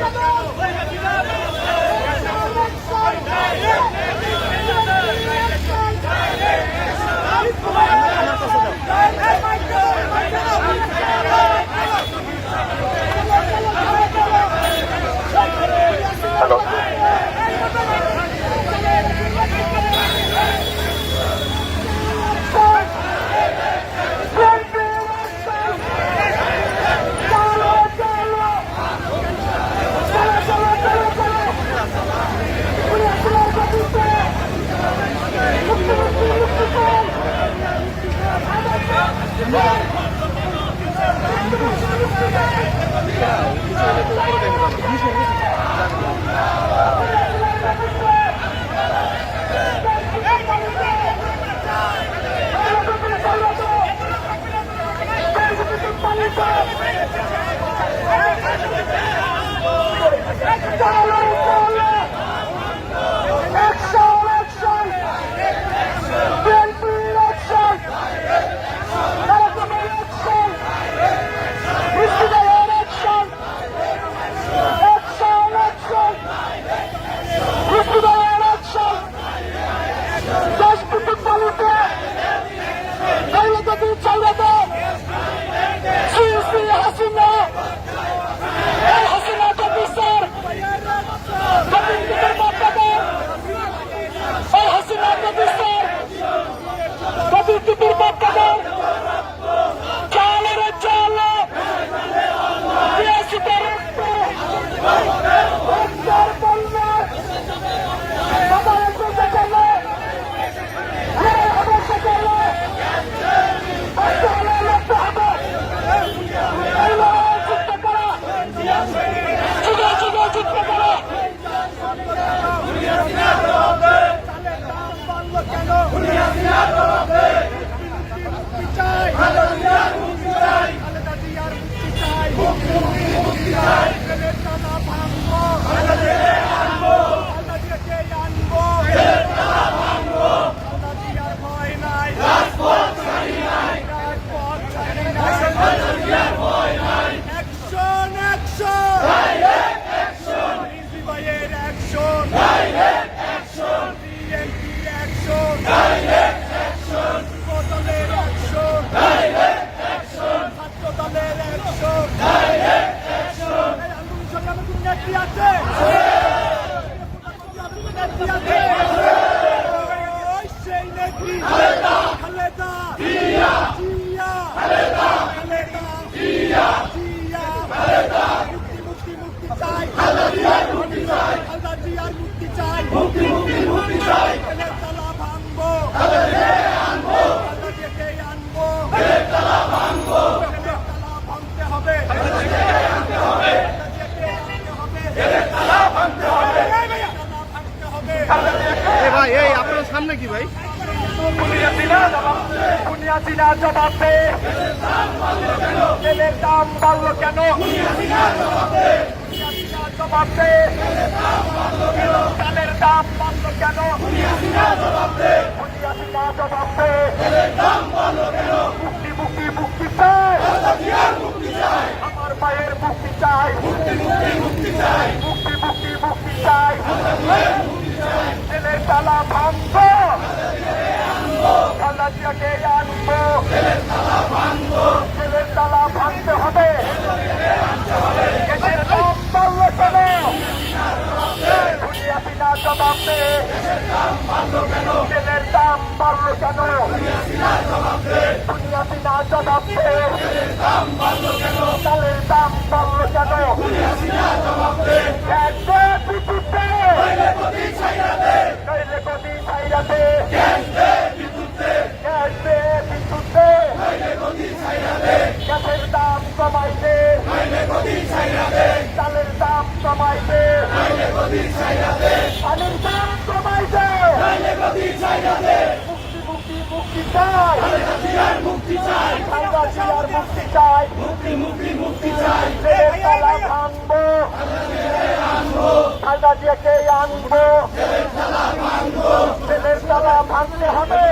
¡Vamos! Let's go! আপনার সামনে কি ভাই? তেলের দাম বাড়লো কেন কেন দাম বাড়লো মুক্তি মুক্তি মুক্তি চাই। আমার মায়ের মুক্তি চাই মুক্তি মুক্তি মুক্তি চাই। মুক্তি মুক্তি মুক্তি চাই। তেলের তালা ভাঙবো। খালাজিয়াকে আনব ছেলের তালা ভাঙতে হবে। দেশের দাম বাড়লো কেন? দুনিয়া বিনা জবাব। কেন বাড়লো কেন একদে বিদ্যুতে নইলে গদি ছাইরাতে গ্যাস দে বিদ্যুতে গ্যাসের দাম কমাইতে চালের দাম কমাইতে পানির দাম কমাইতে মুক্তি মুক্তি মুক্তি চাই মুক্তি চাই খালদা মুক্তি চাই মুক্তি মুক্তি মুক্তি চাই খালদা আনব তালা ভাঙতে হবে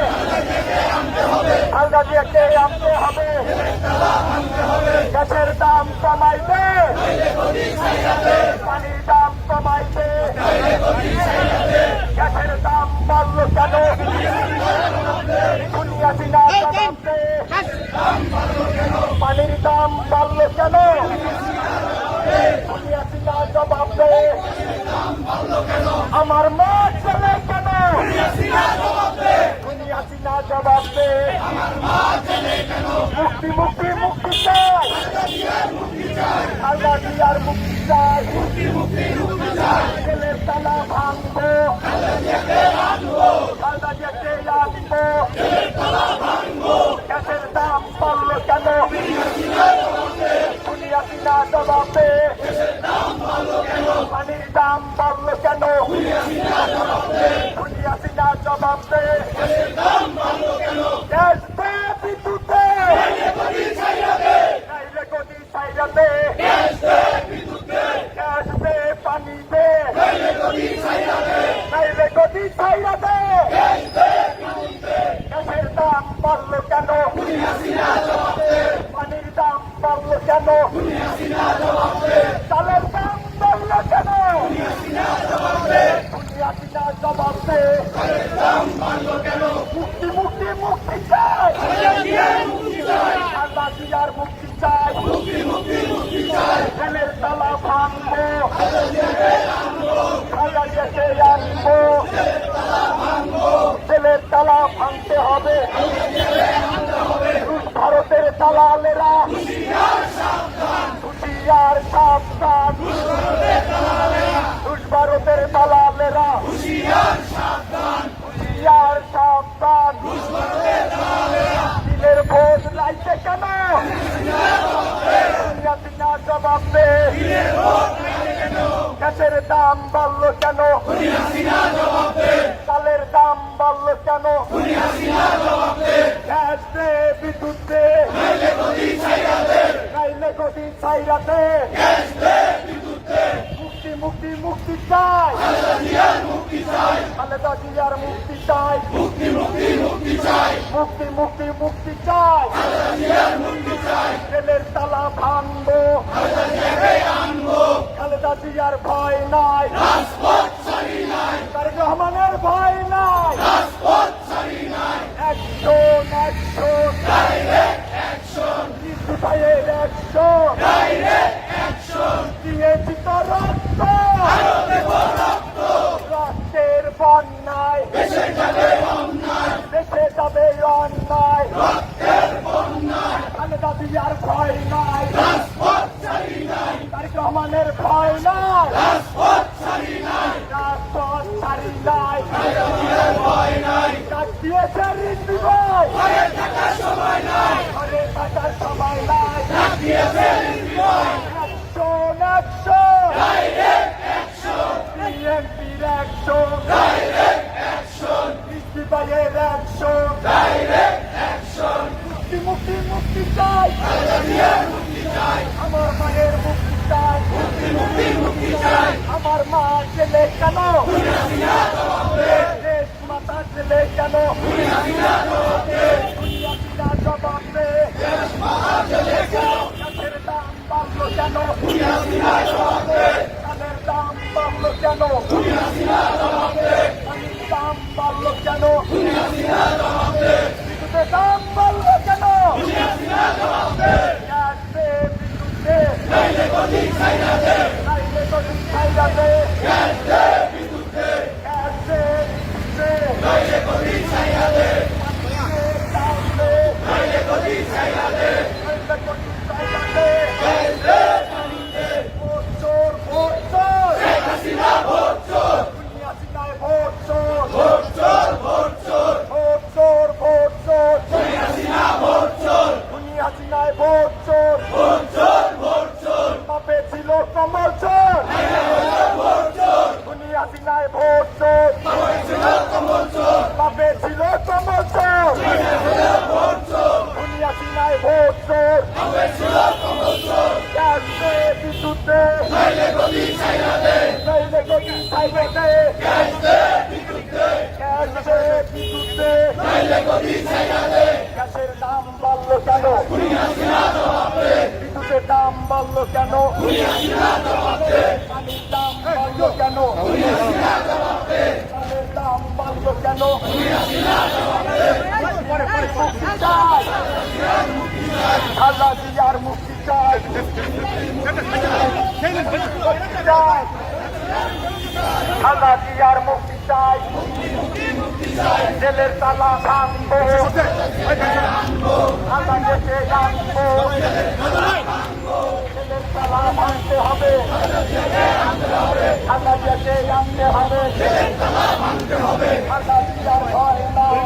খালদা জিয়াকে আনতে হবে গ্যাসের দাম কমাইতে পানির দাম কমাইতে গ্যাসের দাম বাড়লো কেন দে পানির দাম বাড়লো কেন? বিনা জবাব দে আমার মা ছেলে কেন বিনা জবাব দে মুক্তি মুক্তি মুক্তি চাই আল্লাহ দিয়ার মুক্তি চাই মুক্তি মুক্তি মুক্তি চাই ছেলের তালা ভাঙবো আল্লাহ দিয়াকে আনব গ্যাসের দাম বাড়লো কেন দুনিয়া বিনা জবাব দে পানির দাম বাড়লো দে জবাব দে জবাবে। গ্যাসের দাম বাড়লো কেন? চালের দাম বাড়লো কেন? গ্যাস দে বিদ্যুৎ দে। নাইলে গতি ছাইরাতে। মুক্তি মুক্তি মুক্তি চাই। খালেদা জিয়ার মুক্তি চাই। মুক্তি মুক্তি মুক্তি চাই। মুক্তি মুক্তি মুক্তি চাই জেলের তালা ভাঙবো। জিয়ার ভয় নাই তারেক রহমানের ভয় নাই একশন একশন কৃষি ভাইয়ের একশন দিয়েছি তো রক্ত রক্তের বন্যায় দেশে যাবে অন্যায় খালেদা জিয়ার ভয় নাই তারেক রহমানের ভয় নাই রাজপথ ছাড়ি নাই ডাক দিয়েছে ঋদ্ধি ভাই ঘরে থাকার সময় নাই অ্যাকশন অ্যাকশন বিএনপির অ্যাকশন ঋদ্ধি ভাইয়ের অ্যাকশন মুক্তি মুক্তি মুক্তি চাই আমার মায়ের মুক্তি চাই আমার মা ছেলে কেন দেশ মাতা ছেলে কেন দুনিয়া পিতা জবাব দে গাছের দাম বাড়লো কেন চালের দাম বাড়লো কেন পানির দাম বাড়লো কেন বিদ্যুতের দাম বাড়লো কেন গ্যাসে বিদ্যুতে নাইলে গদি ছাইরা দে গ্যাসে বিদ্যুতে নাইলে গদি ছাইরা দে দাম দে নাইলে গদি ছাইরা দে ভোট চোর ভোট চোর শেখ হাসিনা ভোট চোর দুনিয়া ভোট চোর ভোট চোর ভোট চোর ভোট চোর ভোট চোর দুনিয়া হাসিনা ভোট চোর দুনিয়া হাসিনায় ভোট চোর ভোট চোর ভোট চোর পাপে ছিল কমল চোর ভোট চোর দুনিয়া হাসিনায় ভোট চোর পাপে ছিল কমল চোর পাপে ছিল কমল চোর ভোট চোর দুনিয়া হাসিনায় ভোট চোর পাপে ছিল কমল চোর গ্যাসে নাইলে গদি ছাইরা দে গদি গ্যাসে গ্যাসে গদি গ্যাসের দাম বাড়লো কেন? বিদ্যুতের দাম বাড়লো কেন? পানির দাম বাড়লো কেন? চালের দাম বাড়লো কেন? মুক্তি চাই। খালা দিয়ার মুক্তি চাই। মুক্তি চাই খালা দিয়ার মুক্তি চাই জেলের তালা ভাঙবো খালা দেশে আনব জেলের তালা ভাঙতে হবে খালা দেশে আনতে হবে খালা দিয়ার ভয় নাই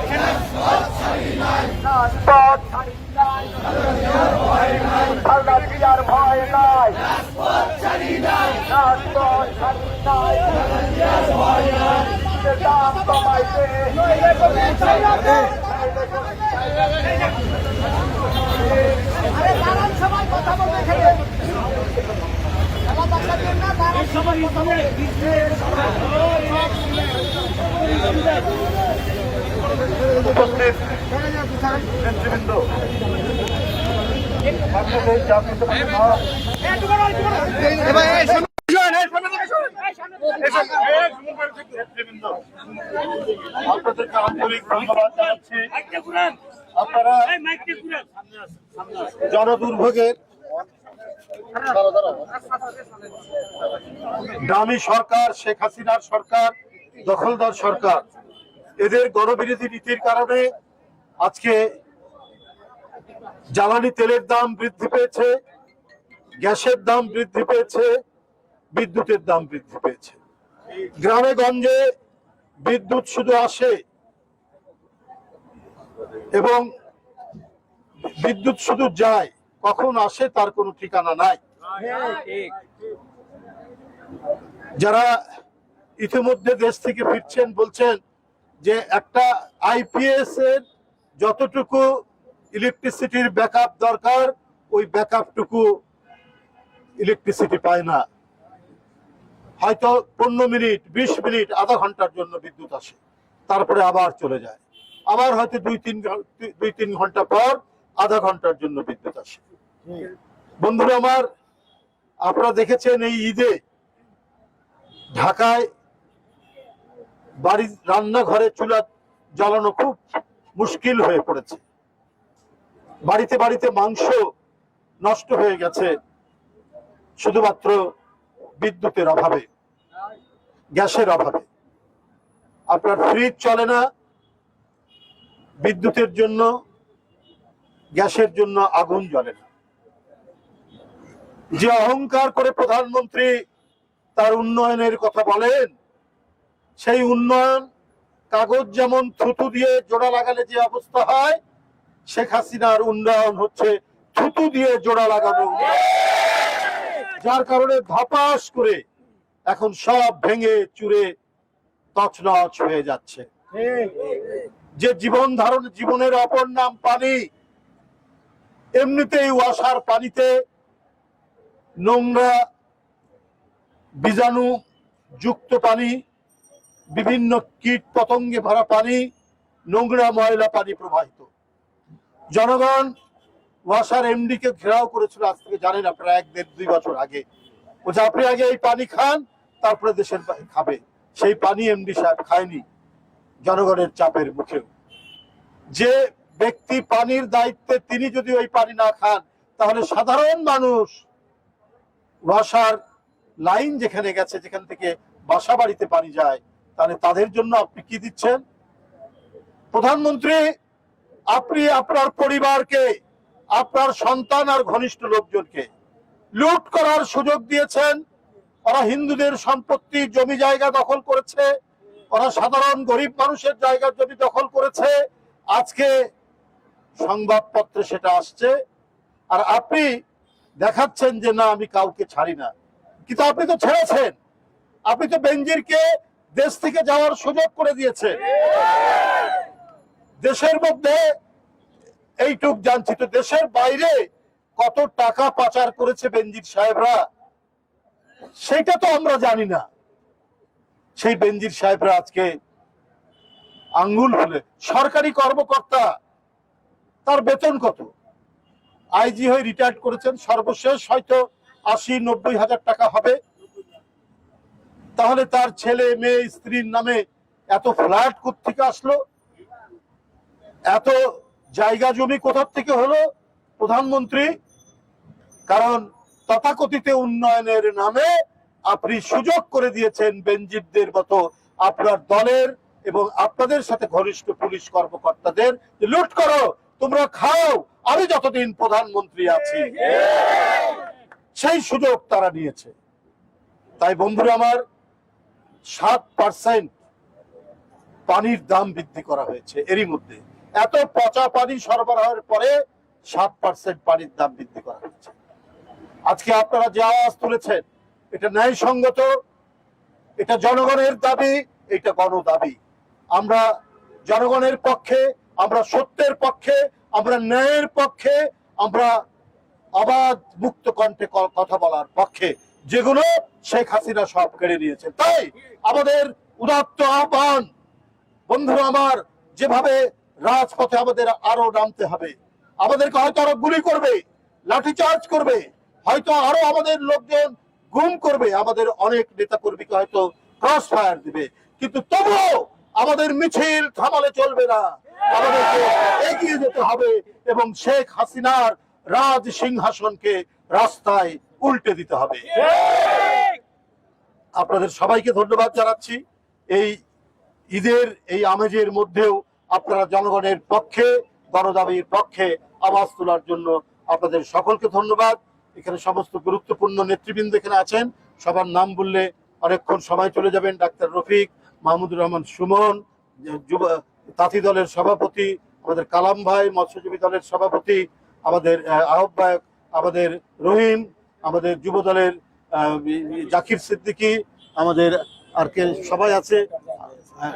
খালা দিয়ার ভয় নাই আরে দাঁড়ান সবাই কথা বলতে খেলে সবাই কথা উপস্থিত নেতৃবৃন্দ দল নেতৃবৃন্দ, জনদুর্ভোগের দামি সরকার, শেখ হাসিনার সরকার, দখলদার সরকার। এদের গণবিরোধী নীতির কারণে আজকে জ্বালানি তেলের দাম বৃদ্ধি পেয়েছে। গ্যাসের দাম বৃদ্ধি পেয়েছে, বিদ্যুতের দাম বৃদ্ধি পেয়েছে। গ্রামে গঞ্জে বিদ্যুৎ শুধু আসে এবং বিদ্যুৎ শুধু যায়, কখন আসে তার কোনো ঠিকানা নাই। যারা ইতিমধ্যে দেশ থেকে ফিরছেন, বলছেন যে একটা আইপিএস এর যতটুকু ইলেকট্রিসিটির ব্যাকআপ দরকার, ওই ব্যাকআপটুকু ইলেকট্রিসিটি পায় না। হয়তো পনেরো মিনিট, বিশ মিনিট, আধা ঘণ্টার জন্য বিদ্যুৎ আসে। তারপরে আবার চলে যায়। আবার হয়তো দুই, তিন দুই তিন ঘণ্টা পর আধা ঘণ্টার জন্য বিদ্যুৎ আসে। বন্ধুরা আমার, আপনারা দেখেছেন এই ঈদে ঢাকায় বাড়ির রান্নাঘরে চুলা জ্বালানো খুব মুশকিল হয়ে পড়েছে। বাড়িতে বাড়িতে মাংস নষ্ট হয়ে গেছে। শুধুমাত্র বিদ্যুতের অভাবে, গ্যাসের অভাবে। আপনার ফ্রিজ চলে না, বিদ্যুতের জন্য, গ্যাসের জন্য আগুন জ্বলে না। যে অহংকার করে প্রধানমন্ত্রী তার উন্নয়নের কথা বলেন, সেই উন্নয়ন কাগজ যেমন থুতু দিয়ে জোড়া লাগালে যে অবস্থা হয়, শেখ হাসিনার উন্নয়ন হচ্ছে থুতু দিয়ে জোড়া লাগানো। যার কারণে ধপাস করে এখন সব ভেঙে চুরে তছনছ হয়ে যাচ্ছে। যে জীবন ধারণ জীবনের অপর নাম পানি, এমনিতেই ওয়াসার পানিতে নোংরা, বীজাণু যুক্ত পানি, বিভিন্ন কীট পতঙ্গে ভরা পানি, নোংরা ময়লা পানি প্রবাহিত। জনগণ ওয়াসার এমডি কে ঘেরাও করেছিল আজ থেকে জানেন আপনারা, এক দেড় দুই বছর আগে। বলছে আপনি আগে এই পানি খান, তারপরে দেশের খাবে। সেই পানি এমডি সাহেব খায়নি জনগণের চাপের মুখে যে ব্যক্তি পানির দায়িত্বে তিনি যদি ওই পানি না খান, তাহলে সাধারণ মানুষ ওয়াসার লাইন যেখানে গেছে, যেখান থেকে বাসা বাড়িতে পানি যায়, তাহলে তাদের জন্য আপনি কি দিচ্ছেন? প্রধানমন্ত্রী, আপনি আপনার পরিবারকে আপনার সন্তান আর ঘনিষ্ঠ লোকজনকে লুট করার সুযোগ দিয়েছেন। ওরা হিন্দুদের সম্পত্তি, জমি জায়গা দখল করেছে। ওরা সাধারণ গরিব মানুষের জায়গা, জমি দখল করেছে। আজকে সংবাদপত্রে সেটা আসছে। আর আপনি দেখাচ্ছেন যে, না, আমি কাউকে ছাড়ি না। কিন্তু আপনি তো ছেড়েছেন। আপনি তো বেঞ্জিরকে দেশ থেকে যাওয়ার সুযোগ করে দিয়েছেন। দেশের মধ্যে এইটুক জানছি তো দেশের বাইরে কত টাকা পাচার করেছে বেঞ্জির সাহেবরা? সেটা তো আমরা জানি না। সেই বেঞ্জির সাহেবরা আজকে আঙ্গুল ফুলে, সরকারি কর্মকর্তা, তার বেতন কত? আইজি হয়ে রিটায়ার্ড করেছেন, সর্বশেষ হয়তো আশি, নব্বই হাজার টাকা হবে। তাহলে তার ছেলে, মেয়ে, স্ত্রীর নামে এত ফ্ল্যাট থেকে আসলো? এত জায়গা জমি কোথার থেকে হলো? প্রধানমন্ত্রী, কারণ তথাকথিত উন্নয়নের নামে আপনি সুযোগ করে দিয়েছেন বেঞ্জিরদের মতো আপনার দলের এবং আপনাদের সাথে ঘনিষ্ঠ পুলিশ কর্মকর্তাদের লুট করো, তোমরা খাও, আমি যতদিন প্রধানমন্ত্রী আছি। সেই সুযোগ তারা নিয়েছে। তাই বন্ধুরা আমার, সাত পার্সেন্ট পানির দাম বৃদ্ধি করা হয়েছে এরই মধ্যে। এত পচা পানি সরবরাহের পরে সাত পার্সেন্ট পানির দাম বৃদ্ধি করা হয়েছে আজকে আপনারা যে আওয়াজ তুলেছেন, এটা ন্যায়সঙ্গত, এটা জনগণের দাবি, এটা গণ দাবি আমরা জনগণের পক্ষে, আমরা সত্যের পক্ষে, আমরা ন্যায়ের পক্ষে, আমরা অবাধ মুক্ত কণ্ঠে কথা বলার পক্ষে, যেগুলো শেখ হাসিনা সব কেড়ে নিয়েছে। তাই আমাদের উদাত্ত আহ্বান, বন্ধুরা আমার, যেভাবে রাজপথে আমাদের আরও নামতে হবে। আমাদেরকে হয়তো আরও গুলি করবে, লাঠিচার্জ করবে, হয়তো আরও আমাদের লোকজন গুম করবে। আমাদের অনেক নেতা কর্মীকে হয়তো ক্রস ফায়ার দিবে। কিন্তু তবুও আমাদের মিছিল থামালে চলবে না। আমাদেরকে এগিয়ে যেতে হবে এবং শেখ হাসিনার রাজ সিংহাসনকে রাস্তায় উল্টে দিতে হবে। আপনাদের সবাইকে ধন্যবাদ জানাচ্ছি। এই ঈদের, এই আমেজের মধ্যেও আপনারা জনগণের পক্ষে গণদাবির পক্ষে আওয়াজ তোলার জন্য আপনাদের সকলকে ধন্যবাদ। এখানে সমস্ত গুরুত্বপূর্ণ নেতৃবৃন্দ এখানে আছেন। সবার নাম বললে অনেকক্ষণ সময় চলে যাবেন। ডাক্তার রফিক মাহমুদুর রহমান সুমন যুব তাঁতি দলের সভাপতি আমাদের কালাম ভাই মৎস্যজীবী দলের সভাপতি আমাদের আহ, আহ্বায়ক আমাদের রহিম আমাদের যুব দলের জাকির সিদ্দিকী আমাদের আর কে সবাই আছে।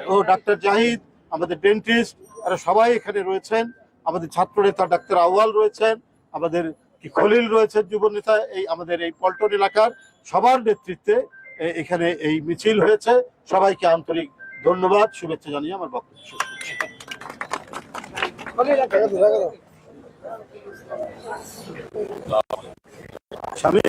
ও ডাক্তার জাহিদ আমাদের ডেন্টিস্ট এরা সবাই এখানে রয়েছেন। আমাদের ছাত্র নেতা ডাক্তার আউয়াল রয়েছেন। আমাদের কি খলিল রয়েছেন যুব নেতা, এই আমাদের এই পল্টন এলাকার সবার নেতৃত্বে এখানে এই মিছিল হয়েছে। সবাইকে আন্তরিক ধন্যবাদ, শুভেচ্ছা জানিয়ে আমার বক্তব্য স্বামী